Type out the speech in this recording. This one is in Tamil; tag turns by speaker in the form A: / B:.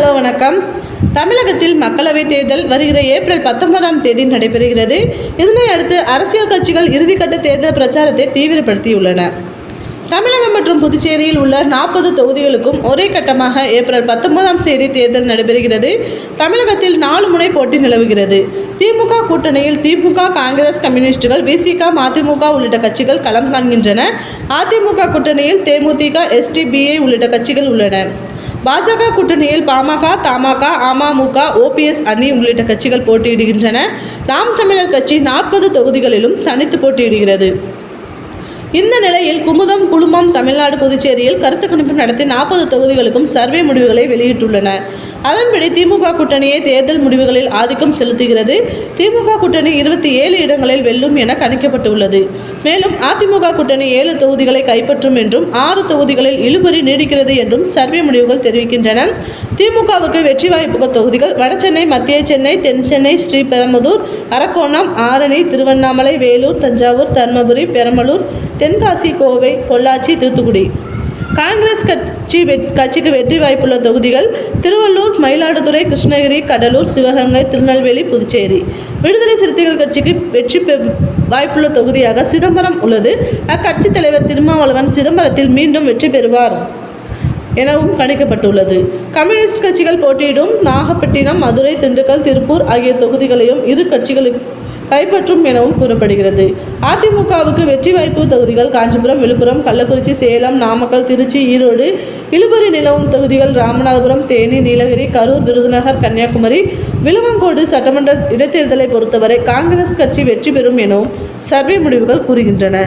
A: ஹலோ வணக்கம். தமிழகத்தில் மக்களவைத் தேர்தல் வருகிற ஏப்ரல் பத்தொன்பதாம் தேதி நடைபெறுகிறது. இதனை அடுத்து அரசியல் கட்சிகள் இறுதிக்கட்ட தேர்தல் பிரச்சாரத்தை தீவிரப்படுத்தியுள்ளன. தமிழகம் மற்றும் புதுச்சேரியில் உள்ள நாற்பது தொகுதிகளுக்கும் ஒரே கட்டமாக ஏப்ரல் பத்தொன்பதாம் தேதி தேர்தல் நடைபெறுகிறது. தமிழகத்தில் நாலு முனை போட்டி நிலவுகிறது. திமுக கூட்டணியில் திமுக காங்கிரஸ் கம்யூனிஸ்டுகள் விசிக மதிமுக உள்ளிட்ட கட்சிகள் களம் காண்கின்றன. அதிமுக கூட்டணியில் தேமுதிக எஸ்டிபிஐ உள்ளிட்ட கட்சிகள் உள்ளன. பாஜக கூட்டணியில் பாமக தமாக அமமுக ஓபிஎஸ் அணி உள்ளிட்ட கட்சிகள் போட்டியிடுகின்றன. நாம் தமிழர் கட்சி நாற்பது தொகுதிகளிலும் தனித்து போட்டியிடுகிறது. இந்த நிலையில் குமுதம் குழுமம் தமிழ்நாடு புதுச்சேரியில் கருத்து கணிப்பு நடத்தி நாற்பது தொகுதிகளுக்கும் சர்வே முடிவுகளை வெளியிட்டுள்ளன. அதன்படி திமுக கூட்டணியே தேர்தல் முடிவுகளில் ஆதிக்கம் செலுத்துகிறது. திமுக கூட்டணி இருபத்தி ஏழு இடங்களில் வெல்லும் என கணிக்கப்பட்டுள்ளது. மேலும் அதிமுக கூட்டணி ஏழு தொகுதிகளை கைப்பற்றும் என்றும் ஆறு தொகுதிகளில் இழுபறி நீடிக்கிறது என்றும் சர்வே முடிவுகள் தெரிவிக்கின்றன. திமுகவுக்கு வெற்றி வாய்ப்புகள் தொகுதிகள் வடசென்னை மத்திய சென்னை தென் சென்னை ஸ்ரீபெரும்புதூர் அரக்கோணம் ஆரணி திருவண்ணாமலை வேலூர் தஞ்சாவூர் தர்மபுரி பெரம்பலூர் தென்காசி கோவை பொள்ளாச்சி தூத்துக்குடி. காங்கிரஸ் கட்சி வெட் கட்சிக்கு வெற்றி வாய்ப்புள்ள தொகுதிகள் திருவள்ளூர் மயிலாடுதுறை கிருஷ்ணகிரி கடலூர் சிவகங்கை திருநெல்வேலி புதுச்சேரி. விடுதலை சிறுத்தைகள் கட்சிக்கு வெற்றி பெ வாய்ப்புள்ள தொகுதியாக சிதம்பரம் உள்ளது. அக்கட்சி தலைவர் திருமாவளவன் சிதம்பரத்தில் மீண்டும் வெற்றி பெறுவார். எனவும் கணிக்கப்பட்டுள்ளது. கம்யூனிஸ்ட் கட்சிகள் போட்டியிடும் நாகப்பட்டினம் மதுரை திண்டுக்கல் திருப்பூர் ஆகிய தொகுதிகளையும் இரு கட்சிகளுக்கு கைப்பற்றும் எனவும் கூறப்படுகிறது. அதிமுகவுக்கு வெற்றி வாய்ப்பு தொகுதிகள் காஞ்சிபுரம் விழுப்புரம் கள்ளக்குறிச்சி சேலம் நாமக்கல் திருச்சி ஈரோடு இழுபறி நிலவும் தொகுதிகள் ராமநாதபுரம் தேனி நீலகிரி கரூர் விருதுநகர் கன்னியாகுமரி விழுவங்கோடு சட்டமன்ற இடைத்தேர்தலை பொறுத்தவரை காங்கிரஸ் கட்சி வெற்றி பெறும் எனவும் சர்வே முடிவுகள் கூறுகின்றன.